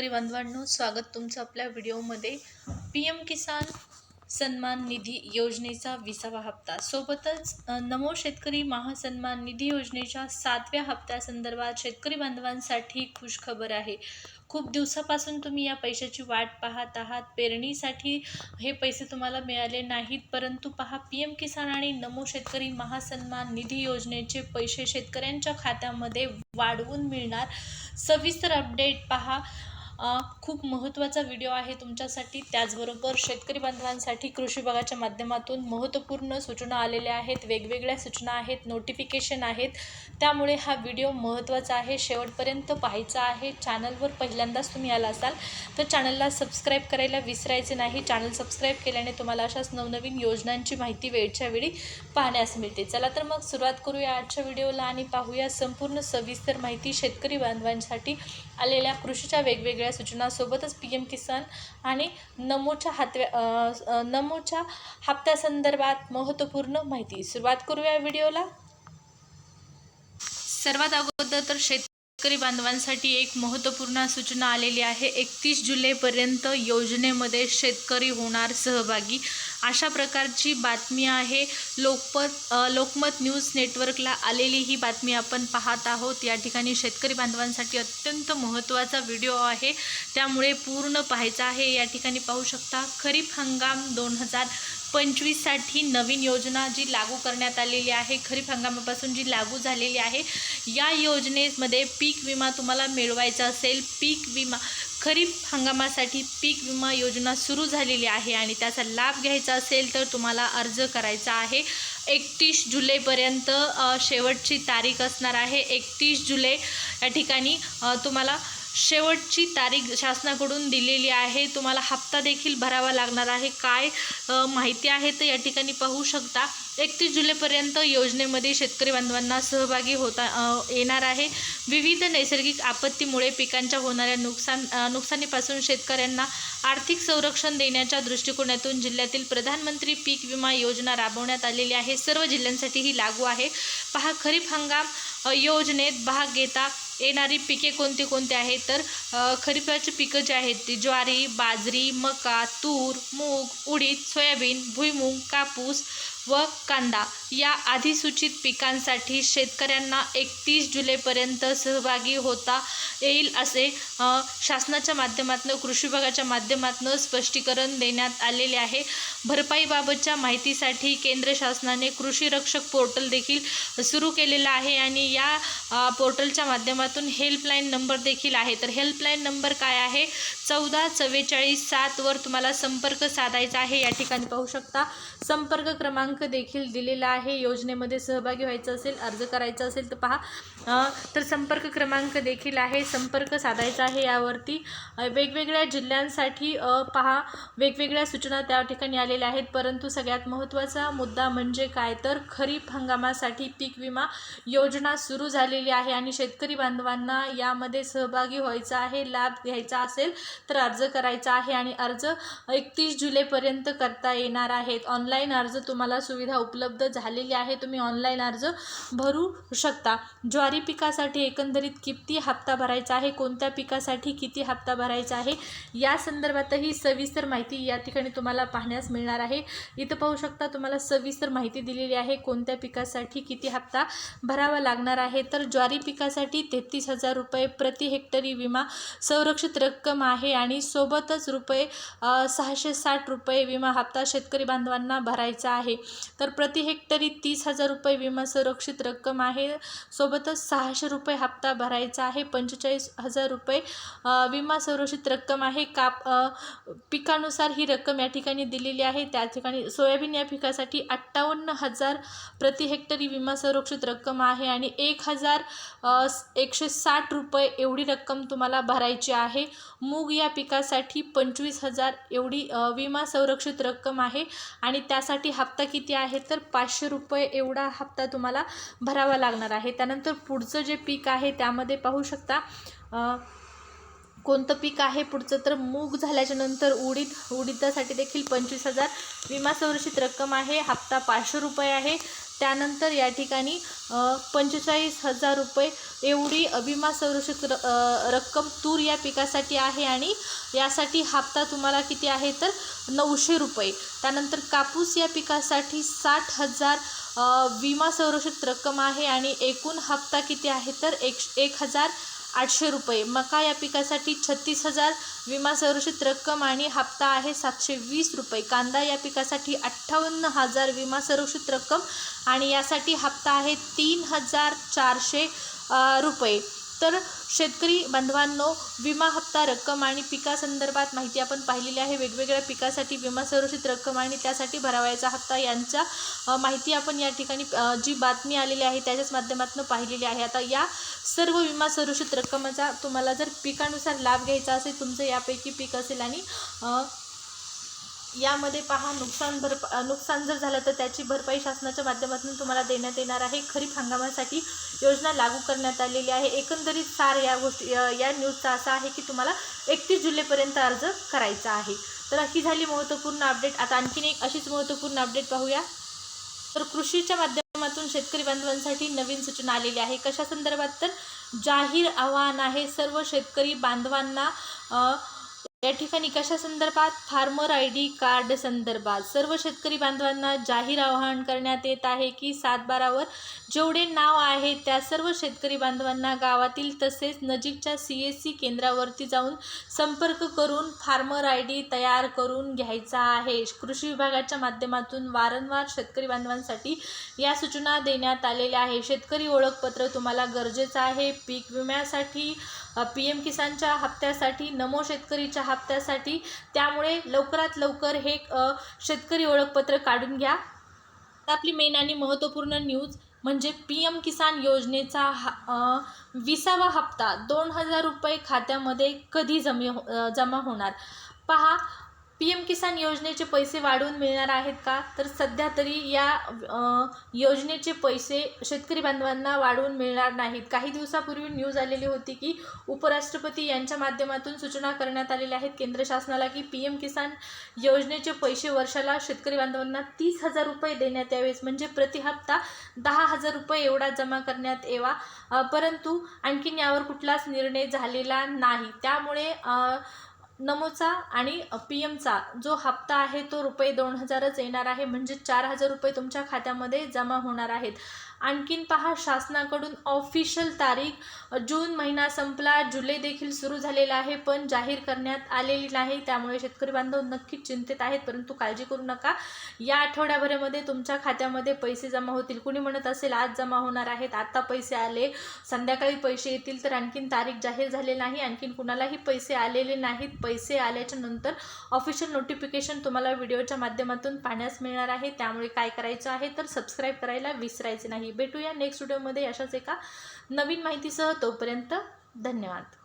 शेतकरी बांधवांनो स्वागत तुमचं आपल्या व्हिडिओमध्ये. पी एम किसान सन्मान निधी योजनेचा विसावा हप्ता. सोबतच नमो शेतकरी महासन्मान निधी योजनेच्या सातव्या हप्त्यासंदर्भात शेतकरी बांधवांसाठी खुशखबर आहे. खूप दिवसापासून तुम्ही या पैशाची वाट पाहत आहात. पेरणीसाठी हे पैसे तुम्हाला मिळाले नाहीत. परंतु पहा पी एम किसान आणि नमो शेतकरी महासन्मान निधी योजनेचे पैसे शेतकऱ्यांच्या खात्यामध्ये वाढवून मिळणार. सविस्तर अपडेट पहा. खूप महत्त्वाचा व्हिडिओ आहे तुमच्यासाठी. त्याचबरोबर शेतकरी बांधवांसाठी कृषी विभागाच्या माध्यमातून महत्त्वपूर्ण सूचना आलेल्या आहेत. वेगवेगळ्या सूचना आहेत नोटिफिकेशन आहेत. त्यामुळे हा व्हिडिओ महत्त्वाचा आहे. शेवटपर्यंत पाहायचा आहे. चॅनलवर पहिल्यांदाच तुम्ही आला असाल तर चॅनलला सबस्क्राईब करायला विसरायचे नाही. चॅनल सबस्क्राईब केल्याने तुम्हाला अशाच नवनवीन योजनांची माहिती वेळच्या वेळी पाहण्यास मिळते. चला तर मग सुरुवात करूया आजच्या व्हिडिओला आणि पाहूया संपूर्ण सविस्तर माहिती शेतकरी बांधवांसाठी आलेल्या कृषीच्या वेगवेगळ्या या सोबतच पी एम किसान आणि नमोच्या हातव्या नमोच्या हप्त्यासंदर्भात महत्त्वपूर्ण माहिती. सुरुवात करूया व्हिडिओला. सर्वात अगोदर तर शेतकरी बांधवांसाठी एक महत्त्वपूर्ण सूचना आलेली आहे. एकतीस जुलैपर्यंत योजनेमध्ये शेतकरी होणार सहभागी. अशा प्रकारची बातमी आहे. लोकमत लोकमत न्यूज नेटवर्कला आलेली ही बातमी आपण पाहत आहोत. या ठिकाणी शेतकरी बांधवांसाठी अत्यंत महत्त्वाचा व्हिडिओ आहे. त्यामुळे पूर्ण पाहायचा आहे. या ठिकाणी पाहू शकता खरीप हंगाम दोन हजार पंचवीससाठी नवीन योजना जी लागू करण्यात आलेली आहे. खरीप हंगामापासून जी लागू झालेली आहे. या योजनेमध्ये पीक विमा तुम्हाला मिळवायचा असेल. पीक विमा खरीप हंगामासाठी पीक विमा योजना सुरू झालेली आहे आणि त्याचा लाभ घ्यायचा असेल तर तुम्हाला अर्ज करायचा आहे. एकतीस जुलैपर्यंत शेवटची तारीख असणार आहे. एकतीस जुलै या ठिकाणी तुम्हाला शेवटची तारीख शासनाकडून दिलेली आहे. तुम्हाला हप्ता देखील भरावा लागणार आहे. काय माहिती आहे तर या ठिकाणी पाहू शकता. एकतीस जुलैपर्यंत योजनेमध्ये शेतकरी बांधवांना सहभागी होता येणार आहे. विविध नैसर्गिक आपत्तीमुळे पिकांच्या होणाऱ्या नुकसान नुकसानीपासून शेतकऱ्यांना आर्थिक संरक्षण देण्याच्या दृष्टिकोनातून जिल्ह्यातील प्रधानमंत्री पीक विमा योजना राबवण्यात आलेली आहे. सर्व जिल्ह्यांसाठी ही लागू आहे. पहा खरीप हंगाम योजनेत भाग घेता येणारी पिके कोणती कोणती आहेत? तर खरीपाची पिकं जी आहेत ती ज्वारी बाजरी मका तूर मूग उडीद सोयाबीन भुईमूग कापूस व कांदा या अधिसूचित पिकांसाठी शेतकऱ्यांना एकतीस जुलैपर्यंत सहभागी होता येईल असे शासनाच्या माध्यमातून कृषी विभागाच्या माध्यमातून स्पष्टीकरण देण्यात आलेले आहे. भरपाईबाबतच्या माहितीसाठी केंद्र शासनाने कृषी रक्षक पोर्टल देखील सुरू केलेलं आहे आणि या पोर्टलच्या माध्यमातून हेल्पलाईन नंबर देखील आहे. तर हेल्पलाईन नंबर काय आहे? चौदा चव्वेचाळीस सातवर तुम्हाला संपर्क साधायचा आहे. या ठिकाणी पाहू शकता संपर्क क्रमांक देखील दिलेला आहे. योजनेमध्ये सहभागी व्हायचं असेल अर्ज करायचा असेल तर पहा. तर संपर्क क्रमांक देखील आहे. संपर्क साधायचा आहे यावरती. वेगवेगळ्या जिल्ह्यांसाठी पहा. वेगवेगळ्या सूचना त्या ठिकाणी आलेल्या आहेत. परंतु सगळ्यात महत्त्वाचा मुद्दा म्हणजे काय? तर खरीप हंगामासाठी पीक विमा योजना सुरू झालेली आहे आणि शेतकरी बांधवांना यामध्ये सहभागी व्हायचा आहे लाभ घ्यायचा असेल तर अर्ज करायचा आहे आणि अर्ज एकतीस जुलैपर्यंत करता येणार आहेत. ऑनलाईन अर्ज तुम्हाला सुविधा उपलब्ध झालेली आहे तुम्ही ऑनलाईन अर्ज भरू शकता. ज्वारी पिकासाठी एकंदरीत किती हप्ता भरायचा आहे? कोणत्या पिकासाठी किती हप्ता भरायचा आहे? या संदर्भातही सविस्तर माहिती या ठिकाणी तुम्हाला पाहण्यास मिळणार आहे. इथं पाहू शकता तुम्हाला सविस्तर माहिती दिलेली आहे कोणत्या पिकासाठी किती हप्ता भरावा लागणार आहे. तर ज्वारी पिकासाठी तेहतीस हजार रुपये प्रति हेक्टरी विमा संरक्षित रक्कम आहे आणि सोबतच रुपये सहाशे साठ रुपये विमा हप्ता शेतकरी बांधवांना भरायचा आहे. तर प्रति हेक्टरी तीस हजार रुपये विमा संरक्षित रक्कम आहे. सोबतच सहाशे रुपये हप्ता भरायचा आहे. पंचेचाळीस हजार रुपये विमा संरक्षित रक्कम आहे. काप पिकानुसार ही रक्कम या ठिकाणी दिलेली आहे. त्या ठिकाणी सोयाबीन या पिकासाठी अठ्ठावन्न हजार प्रति हेक्टरी विमा संरक्षित रक्कम आहे आणि एक हजार एकशे साठ रुपये एवढी रक्कम तुम्हाला भरायची आहे. मूग या पिकासाठी पंचवीस हजार एवढी विमा संरक्षित रक्कम आहे आणि त्यासाठी हप्ता किती किती आहे तर पाचशे रुपये एवढा हप्ता तुम्हाला भरावा लागणार आहे. त्यानंतर पुढचं जे पीक आहे त्यामध्ये पाहू शकता कोणतं पीक आहे पुढचं तर मूग झाल्याच्यानंतर उडीद उडीदासाठी देखील पंचवीस हजार. विमा संरक्षित रक्कम आहे हप्ता पाचशे रुपये आहे. त्यानंतर या ठिकाणी पंचेचाळीस हजार रुपये एवढी विमा संरक्षित र रक्कम तूर या पिकासाठी आहे आणि यासाठी हप्ता तुम्हाला किती आहे तर नऊशे रुपये. त्यानंतर कापूस या पिकासाठी साठ हजार विमा संरक्षित रक्कम आहे आणि एकूण हप्ता किती आहे तर एक एक हजार आठशे रुपये. मका या पिकासाठी छत्तीस हजार विमा संरक्षित रक्कम आणि हप्ता आहे सातशे वीस रुपये. कांदा या पिकासाठी अठ्ठावन्न हजार विमा संरक्षित रक्कम आणि यासाठी हप्ता आहे तीन हजार चारशे रुपये. तर शेतकरी बांधवांनो विमा हप्ता रक्कम आणि पिकासंदर्भात माहिती आपण पाहिलेली आहे. वेगवेगळ्या पिकासाठी विमा संरक्षित रक्कम आणि त्यासाठी भरावयाचा हप्ता यांचा माहिती आपण या ठिकाणी जी बातमी आलेली आहे त्याच्याच माध्यमातून पाहिलेली आहे. आता या सर्व विमा संरक्षित रक्कमाचा तुम्हाला जर पिकानुसार लाभ घ्यायचा असेल तुमचं यापैकी पीक असेल आणि यामध्ये पहा नुकसान भरप नुकसान जर झालं तर त्याची भरपाई शासनाच्या माध्यमातून तुम्हाला देण्यात येणार आहे. खरीप हंगामासाठी योजना लागू करण्यात आलेली आहे. एकंदरीत सार या गोष्टी या न्यूजचा असा आहे की तुम्हाला एकतीस जुलैपर्यंत अर्ज करायचा आहे. तर ही झाली महत्त्वपूर्ण अपडेट. आता आणखीन एक अशीच महत्त्वपूर्ण अपडेट पाहूया. तर कृषीच्या माध्यमातून शेतकरी बांधवांसाठी नवीन सूचना आलेली आहे. कशा संदर्भात तर जाहीर आव्हान आहे सर्व शेतकरी बांधवांना या ठिकाणी कशा संदर्भात फार्मर आय डी कार्ड संदर्भात. सर्व शेतकरी बांधवांना जाहीर आवाहन करण्यात येत आहे की सातबारावर जेवढे नाव आहे त्या सर्व शेतकरी बांधवांना गावातील तसेच नजीकच्या सी एस सी केंद्रावरती जाऊन संपर्क करून फार्मर आय डी तयार करून घ्यायचा आहे. कृषी विभागाच्या माध्यमातून वारंवार शेतकरी बांधवांसाठी या सूचना देण्यात आलेल्या आहे शेतकरी ओळखपत्र तुम्हाला गरजेचं आहे. पीक विम्यासाठी पी एम किसानच्या हप्त्यासाठी नमो शेतकरीच्या हप्त्यासाठी. त्यामुळे लवकरात लवकर हे शेतकरी ओळखपत्र काढून घ्या. आपली मेन आणि महत्त्वपूर्ण न्यूज म्हणजे पी एम किसान योजनेचा हा विसावा हप्ता दोन हजार रुपये खात्यामध्ये कधी जमे हो- जमा होणार? पहा पी एम किसान योजनेचे पैसे वाढवून मिळणार आहेत का? तर सध्या तरी या योजनेचे पैसे शेतकरी बांधवांना वाढवून मिळणार नाहीत. काही दिवसापूर्वी न्यूज आलेली होती की उपराष्ट्रपती यांच्या माध्यमातून सूचना करण्यात आलेल्या आहेत केंद्र शासनाला की पी एम किसान योजनेचे पैसे वर्षाला शेतकरी बांधवांना तीस हजार रुपये देण्यात यावेत. म्हणजे प्रति हप्ता दहा हजार रुपये एवढा जमा करण्यात यावा. परंतु आणखीन यावर कुठलाच निर्णय झालेला नाही. त्यामुळे नमोचा आणि पी एमचा जो हप्ता आहे तो रुपये दोन हजारच येणार आहे. म्हणजे चार हजार रुपये तुमच्या खात्यामध्ये जमा होणार आहेत. आणखीन पहा शासनाकडून ऑफिशियल तारीख जून महिना संपला जुलै देखील सुरू झालेला आहे पण जाहीर करण्यात आलेली नाही. त्यामुळे शेतकरी बांधव नक्कीच चिंतित आहेत परंतु काळजी करू नका. या आठवड्याभरामध्ये तुमच्या खात्यामध्ये पैसे जमा होतील. कुणी म्हणत असेल आज जमा होणार आहेत आत्ता पैसे आले. संध्याकाळी पैसे येतील तर आणखीन तारीख जाहीर झाली नाही. आणखीन कुणालाही पैसे आलेले नाहीत. पैसे आल्याच्यानंतर ऑफिशियल नोटिफिकेशन तुम्हाला व्हिडिओच्या माध्यमातून पाहण्यास मिळणार आहे. त्यामुळे काय करायचं आहे तर सबस्क्राईब करायला विसरायचे नाही. भेटूया नेक्स्ट व्हिडिओमध्ये. अशाच एका नवीन माहितीसह तोपर्यंत धन्यवाद.